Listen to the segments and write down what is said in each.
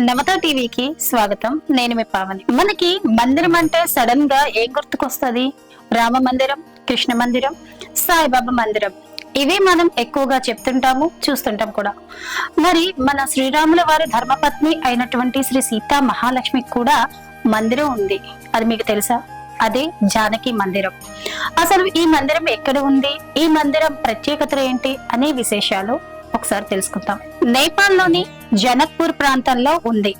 నవత టీవీకి స్వాగతం. నేను మీ పావని. మనకి మందిరం అంటే సడన్గా ఏం గుర్తుకొస్తుంది? రామ మందిరం కృష్ణ మందిరం సాయిబాబా మందిరం. ఇవి మనం ఎక్కువగా చెప్తుంటాము చూస్తుంటాం కూడా. మరి మన శ్రీరాముల వారి ధర్మపత్ని అయినటువంటి శ్రీ సీతా మహాలక్ష్మికి కూడా మందిరం ఉంది. అది మీకు తెలుసా? అదే జానకి మందిరం. అసలు ఈ మందిరం ఎక్కడ ఉంది? ఈ మందిరం ప్రత్యేకతలు ఏంటి? అనే విశేషాలు ఒకసారి తెలుసుకుందాం. నేపాల్లోని జనక్పూర్ ప్రాంతంలో ఉంది.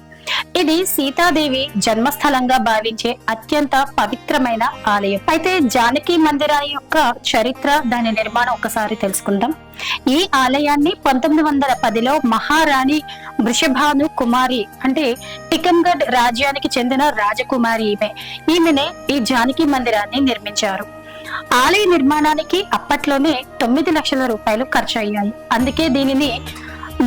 ఇది సీతాదేవి జన్మస్థలంగా భావించే అత్యంత పవిత్రమైన ఆలయం. అయితే జానకి మందిరాన్ని యొక్క చరిత్ర దాని నిర్మాణం ఒకసారి తెలుసుకుందాం. ఈ ఆలయాన్ని పంతొమ్మిది వందల పదిలో మహారాణి వృషభాను కుమారి అంటే టికంగఢ్ రాజ్యానికి చెందిన రాజకుమారి ఈమె ఈమెనే ఈ జానకి మందిరాన్ని నిర్మించారు. ఆలయ నిర్మాణానికి అప్పట్లోనే తొమ్మిది లక్షల రూపాయలు ఖర్చు అయ్యాయి. అందుకే దీనిని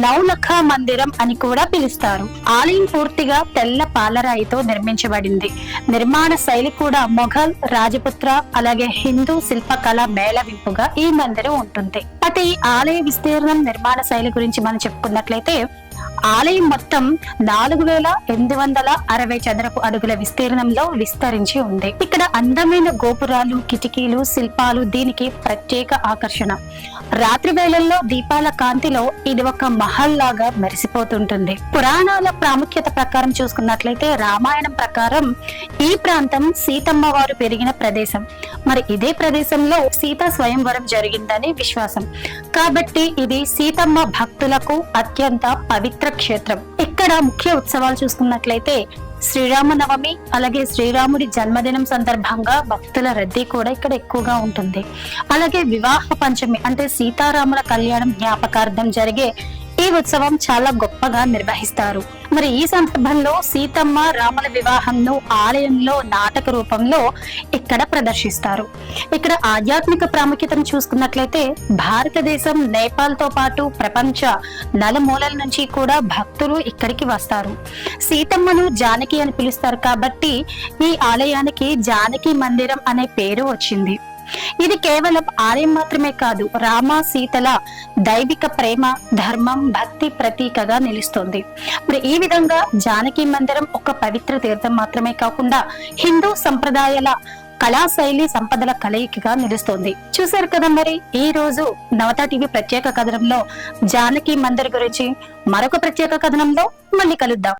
నౌలఖ మందిరం అని కూడా పిలుస్తారు. ఆలయం పూర్తిగా తెల్ల పాలరాయితో నిర్మించబడింది. నిర్మాణ శైలి కూడా మొఘల్ రాజపుత్ర అలాగే హిందూ శిల్పకళ మేళవింపుగా ఈ మందిరం ఉంటుంది. అయితే ఈ ఆలయ విస్తీర్ణం నిర్మాణ శైలి గురించి మనం చెప్పుకున్నట్లయితే ఆలయం మొత్తం నాలుగు వేల ఎనిమిది వందల అరవై చదరపు అడుగుల విస్తీర్ణంలో విస్తరించి ఉంది. ఇక్కడ అందమైన గోపురాలు కిటికీలు శిల్పాలు దీనికి ప్రత్యేక ఆకర్షణ. రాత్రి వేళల్లో దీపాల కాంతిలో ఇది ఒక మహల్ లాగా మెరిసిపోతుంటుంది. పురాణాల ప్రాముఖ్యత ప్రకారం చూసుకున్నట్లయితే రామాయణం ప్రకారం ఈ ప్రాంతం సీతమ్మ వారు పెరిగిన ప్రదేశం. మరి ఇదే ప్రదేశంలో సీత స్వయంవరం జరిగిందని విశ్వాసం. కాబట్టి ఇది సీతమ్మ భక్తులకు అత్యంత పవిత్ర క్షేత్రం. ఇక్కడ ముఖ్య ఉత్సవాలు చూసుకున్నట్లయితే శ్రీరామనవమి అలాగే శ్రీరాముడి జన్మదినం సందర్భంగా భక్తుల రద్దీ కూడా ఇక్కడ ఎక్కువగా ఉంటుంది. అలాగే వివాహ పంచమి అంటే సీతారాముల కళ్యాణం జ్ఞాపకార్థం జరిగే ఈ ఉత్సవం చాలా గొప్పగా నిర్వహిస్తారు. మరి ఈ సందర్భంలో సీతమ్మ రాముల వివాహంను ఆలయంలో నాటక రూపంలో ఇక్కడ ప్రదర్శిస్తారు. ఇక్కడ ఆధ్యాత్మిక ప్రాముఖ్యతను చూసుకున్నట్లయితే భారతదేశం నేపాల్తో పాటు ప్రపంచ నలుమూలల నుంచి కూడా భక్తులు ఇక్కడికి వస్తారు. సీతమ్మను జానకి అని పిలుస్తారు కాబట్టి ఈ ఆలయానికి జానకి మందిరం అనే పేరు వచ్చింది. ఇది కేవలం ఆలయం మాత్రమే కాదు రామ సీతల దైవిక ప్రేమ ధర్మం భక్తి ప్రతీకగా నిలుస్తుంది. మరి ఈ విధంగా జానకి మందిరం ఒక పవిత్ర తీర్థం మాత్రమే కాకుండా హిందూ సంప్రదాయాల కళాశైలి సంపదల కలయికగా నిలుస్తోంది. చూశారు కదా మరి ఈ రోజు నవతా టీవీ ప్రత్యేక కథనంలో జానకి మందిర్ గురించి మరొక ప్రత్యేక కథనంలో మళ్ళీ కలుద్దాం.